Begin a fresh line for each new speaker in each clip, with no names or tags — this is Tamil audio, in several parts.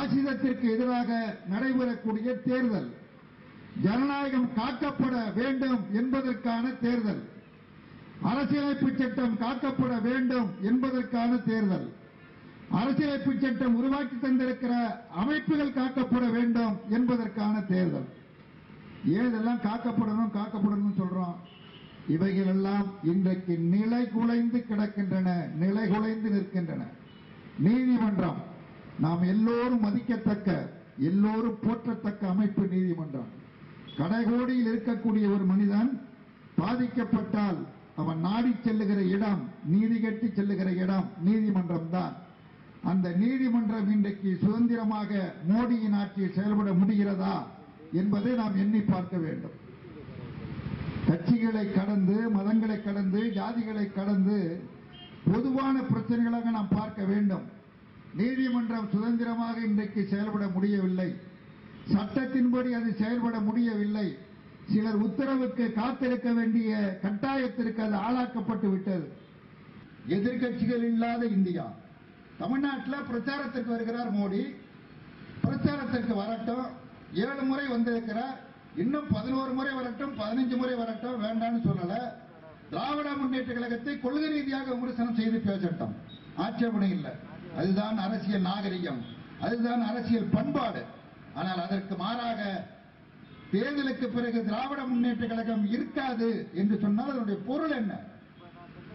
பாசிசத்திற்கு எதிராக நடைபெறக்கூடிய தேர்தல். ஜனநாயகம் காக்கப்பட வேண்டும் என்பதற்கான தேர்தல். அரசியலமைப்பு சட்டம் காக்கப்பட வேண்டும் என்பதற்கான தேர்தல். அரசியலமைப்பு சட்டம் உருவாக்கி தந்திருக்கிற அமைப்புகள் காக்கப்பட வேண்டும் என்பதற்கான தேர்தல். ஏதெல்லாம் காக்கப்படணும் காக்கப்படணும் சொல்றோம்? இவைகள் எல்லாம் இன்றைக்கு நிலை குலைந்து கிடக்கின்றன நிலை குலைந்து நிற்கின்றன. நீதிமன்றம் நாம் எல்லோரும் மதிக்கத்தக்க எல்லோரும் போற்றத்தக்க அமைப்பு நீதிமன்றம். கடைகோடியில் இருக்கக்கூடிய ஒரு மனிதன் பாதிக்கப்பட்டால் அவன் நாடி செல்லுகிற இடம் நீதி கட்டி செல்லுகிற இடம் நீதிமன்றம் தான் அந்த நீதிமன்றம் இன்றைக்கு சுதந்திரமாக மோடியின் ஆட்சியில் செயல்பட முடிகிறதா என்பதை நாம் எண்ணி பார்க்க வேண்டும். கட்சிகளை கடந்து மதங்களை கடந்து ஜாதிகளை கடந்து பொதுவான பிரச்சனைகளாக நாம் பார்க்க வேண்டும். நீதிமன்றம் சுதந்திரமாக இன்றைக்கு செயல்பட முடியவில்லை. சட்டத்தின்படி அது செயல்பட முடியவில்லை. சிலர் உத்தரவுக்கு காத்திருக்க வேண்டிய கட்டாயத்திற்கு அது ஆளாக்கப்பட்டு விட்டது. எதிர்க்கட்சிகள் இல்லாத இந்தியா. தமிழ்நாட்டில் பிரச்சாரத்திற்கு வருகிறார் மோடி. பிரச்சாரத்திற்கு வரட்டும். ஏழு முறை வந்திருக்கிறார். இன்னும் பதினோரு முறை வரட்டும் பதினஞ்சு முறை வரட்டும் வேண்டாம்னு சொல்லல. திராவிட முன்னேற்ற கழகத்தை கொள்கை ரீதியாக விமர்சனம் செய்து பேசட்டும். ஆட்சேபனை இல்லை. அதுதான் அரசியல் நாகரிகம். அதுதான் அரசியல் பண்பாடு. ஆனால் அதற்கு மாறாக தேர்தலுக்கு பிறகு திராவிட முன்னேற்ற கழகம் இருக்காது என்று சொன்னால் அதனுடைய பொருள் என்ன?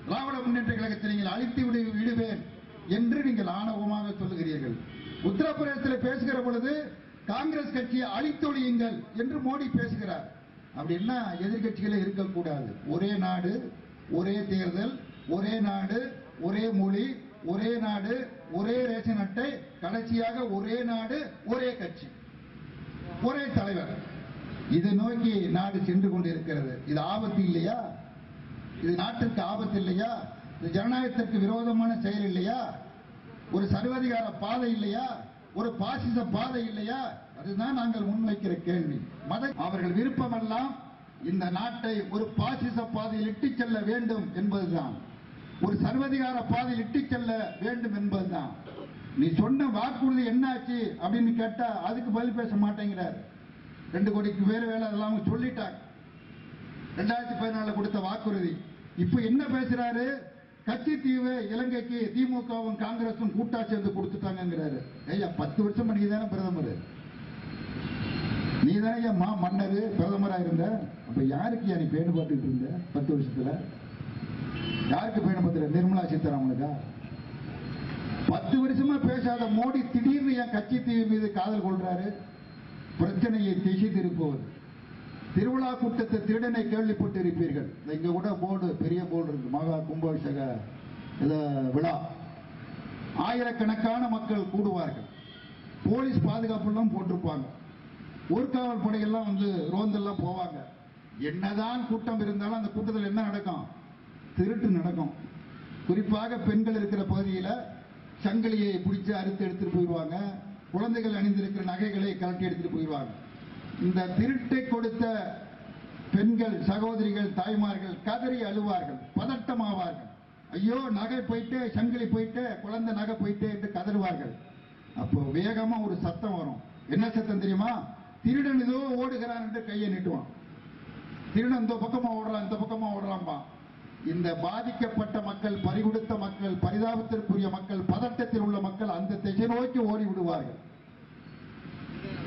திராவிட முன்னேற்ற கழகத்தை நீங்கள் அழித்து விடு விடுவேன் என்று நீங்கள் ஆணவமாக சொல்லுகிறீர்கள். உத்தரப்பிரதேசத்தில் பேசுகிற பொழுது காங்கிரஸ் கட்சியை அழித்தொழியுங்கள் என்று மோடி பேசுகிறார். அப்படின்னா எதிர்கட்சிகளே இருக்கக்கூடாது. ஒரே நாடு ஒரே தேர்தல் ஒரே நாடு ஒரே மொழி ஒரே நாடு ஒரே ரேஷன் அட்டை கடைசியாக ஒரே நாடு ஒரே கட்சி. ஒரே தலைவர். இதை நோக்கி நாடு சென்று கொண்டிருக்கிறது. இது ஆபத்து இல்லையா? இது நாட்டிற்கு ஆபத்து இல்லையா? இது ஜனநாயகத்திற்கு விரோதமான செயல் இல்லையா? ஒரு சர்வதிகார பாதை இல்லையா? ஒரு பாசிச பாதை இல்லையா? அதுதான் நாங்கள் முன்வைக்கிற கேள்வி. மத அவர்கள் விருப்பமெல்லாம் இந்த நாட்டை ஒரு பாசிச பாதையில் இட்டுச் செல்ல வேண்டும் என்பதுதான். ஒரு சர்வதிகார பாதையில் இட்டு செல்ல வேண்டும் என்பதுதான். நீ சொன்ன வாக்குறுதி என்னாச்சு அப்படின்னு கேட்டா அதுக்கு பதில் பேச மாட்டேங்கிறார். ரெண்டு கோடிக்கு பேர் வேலை அதெல்லாம் அவங்க சொல்லிட்டாங்க. ரெண்டாயிரத்தி பதினாலில் கொடுத்த வாக்குறுதி. இப்போ என்ன பேசுறாரு? கட்சி தீவு இலங்கைக்கு திமுகவும் காங்கிரஸும் கூட்டா சேர்ந்து கொடுத்துட்டாங்கிறாரு ஐயா பத்து வருஷம் நீ தானே பிரதமர்? நீ தானே ஐயா மா மன்னர் பிரதமராக இருந்த? அப்ப யாருக்கு நீ பேணு பார்த்துட்டு இருந்த பத்து வருஷத்துல? யாருக்கு பயணம் பத்திர நிர்மலா சீதாராமனுக்கா? பத்து வருஷமா பேசாத மோடி திடீர்னு என் கட்சி தீவு மீது காதல் கொள்றாரு. பிரச்சனையை திசை திருப்பவர் திருவிழா கூட்டத்தை திருடனை கேள்விப்பட்டு இருப்பீர்கள் இங்க கூட போர்டு பெரிய போர்டு இருக்கு. மகா கும்பாபிஷேக விழா. ஆயிரக்கணக்கான மக்கள் கூடுவார்கள். போலீஸ் பாதுகாப்புலாம் போட்டிருப்பாங்க. ஊர்காவல் படையெல்லாம் வந்து ரோந்தெல்லாம் போவாங்க. என்னதான் கூட்டம் இருந்தாலும் அந்த கூட்டத்தில் என்ன நடக்கும்? திருட்டு நடக்கும். குறிப்பாக பெண்கள் இருக்கிற பகுதியில் சங்கிலியை பிடிச்சி அறுத்து எடுத்துட்டு போயிடுவாங்க. குழந்தைகள் அணிந்திருக்கிற நகைகளை கலட்டி எடுத்துட்டு போயிடுவாங்க. இந்த திருட்டை கொடுத்த பெண்கள் சகோதரிகள் தாய்மார்கள் கதறி அழுவார்கள் பதட்டமாவார்கள். ஐயோ நகை போயிட்டு சங்கிலி போயிட்டு குழந்தை நகை போயிட்டு என்று கதறுவார்கள். அப்போ வேகமா ஒரு சத்தம் வரும். என்ன சத்தம் தெரியுமா? திருடன் ஏதோ ஓடுகிறான் என்று கையை நீட்டுவான். திருடன் இந்த பக்கமா ஓடுறான் இந்த பக்கமா ஓடுறான்பா. இந்த பாதிக்கப்பட்ட மக்கள் பறிகொடுத்த மக்கள் பரிதாபத்திற்குரிய மக்கள் பதட்டத்தில் உள்ள மக்கள் அந்த திசை நோக்கி ஓடி விடுவார்கள்.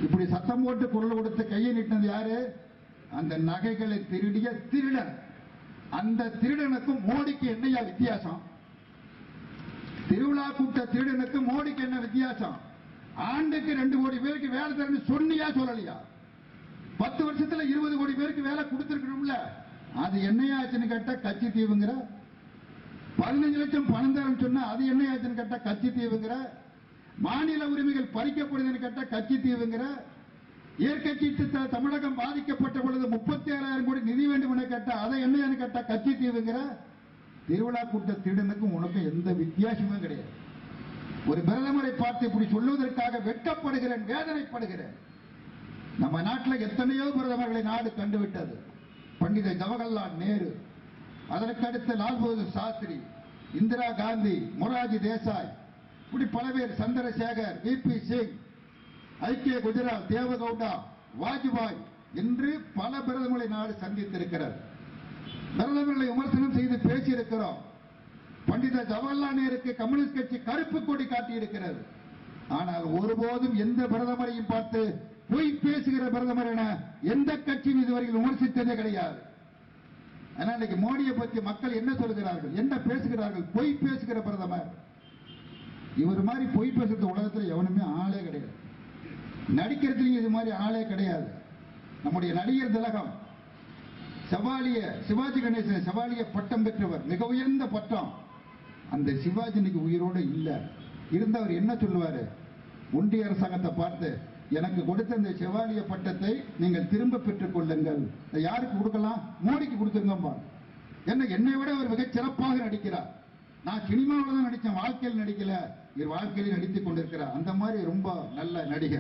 இப்படி சத்தம் போட்டு குரல் கொடுத்து கையை நீட்டினது யாரு? அந்த நகைகளை திருடிய திருடன். அந்த திருடனுக்கும் மோடிக்கு என்னையா வித்தியாசம்? திருவிழா கூட்ட திருடனுக்கு மோடிக்கு என்ன வித்தியாசம்? ஆண்டுக்கு ரெண்டு கோடி பேருக்கு வேலை தரணும் சொன்னியா சொல்லலையா? பத்து வருஷத்துல இருபது கோடி பேருக்கு வேலை கொடுத்திருக்கணும்ல. அது என்னையாச்சுன்னு கேட்டா கட்சி தீவுங்கிற? பதினஞ்சு லட்சம் பணம் தரம் சொன்னா அது என்னையாச்சுன்னு கேட்டா கட்சி தீவுங்கிற? மாநில உரிமைகள் பறிக்கப்படுதுன்னு கேட்டா கட்சி தீவுங்கிற? இயற்கை சீற்றத்தால் தமிழகம் பாதிக்கப்பட்ட பொழுது முப்பத்தி ஏழாயிரம் கோடி நிதி வேண்டும் என கேட்டா அதை என்னன்னு கேட்டா கட்சி தீவுங்கிற? திருவிழா கூட்ட திருடனுக்கும் உனக்கும் எந்த வித்தியாசமும் கிடையாது. ஒரு பிரதமரை பார்த்து இப்படி சொல்லுவதற்காக வெட்கப்படுகிறேன் வேதனைப்படுகிறேன். நம்ம நாட்டில் எத்தனையோ பிரதமர்களை நாடு கண்டுவிட்டது. பண்டித ஜவஹர்லால் நேரு அதற்கு அடுத்து லால் பகதூர் சாஸ்திரி இந்திரா காந்தி மொராஜி தேசாய் இப்படி பல பேர் சந்திரசேகர் வி பி சிங் ஐக்கிய குஜராத் தேவகவுடா வாஜ்பாய் என்று பல பிரதமர்களை நாடு சந்தித்திருக்கிறார். பிரதமர்களை விமர்சனம் செய்து பேசியிருக்கிறோம். பண்டித ஜவஹர்லால் நேருக்கு கம்யூனிஸ்ட் கட்சி கருப்பு கொடி காட்டியிருக்கிறது. ஆனால் ஒருபோதும் எந்த பிரதமரையும் பார்த்து பொய் பேசுகிற பிரதமர் என எந்த கட்சியும் இதுவரையில் விமர்சித்ததே கிடையாது. ஆனால் இன்னைக்கு மோடியை பற்றி மக்கள் என்ன சொல்கிறார்கள் என்ன பேசுகிறார்கள் பொய் பேசுகிற பிரதமர். இவர் மாதிரி பொய் பேசுறது உலகத்தில் எவனுமே ஆளே கிடையாது. நடிக்கிறதுலையும் இது மாதிரி ஆளே கிடையாது. நம்முடைய நடிகர் திலகம் செவாலிய சிவாஜி கணேசன் செவாலிய பட்டம் பெற்றவர் மிக உயர்ந்த பட்டம். அந்த சிவாஜி இன்னைக்கு உயிரோடு இல்லை. இருந்தவர் என்ன சொல்லுவாரு? ஒன்றிய அரசாங்கத்தை பார்த்து எனக்கு கொடுத்த இந்த செவாலிய பட்டத்தை நீங்கள் திரும்ப பெற்றுக் கொள்ளுங்கள். யாருக்கு கொடுக்கலாம்? மோடிக்கு கொடுத்துருங்கப்பா. என்ன என்னை விட அவர் மிகச் சிறப்பாக நடிக்கிறார். நான் சினிமாவில் தான் நடிச்சேன் வாழ்க்கையில் நடிக்கல. இவர் வாழ்க்கையில் நடித்துக் கொண்டிருக்கிறார். அந்த மாதிரி ரொம்ப நல்ல நடிகர்.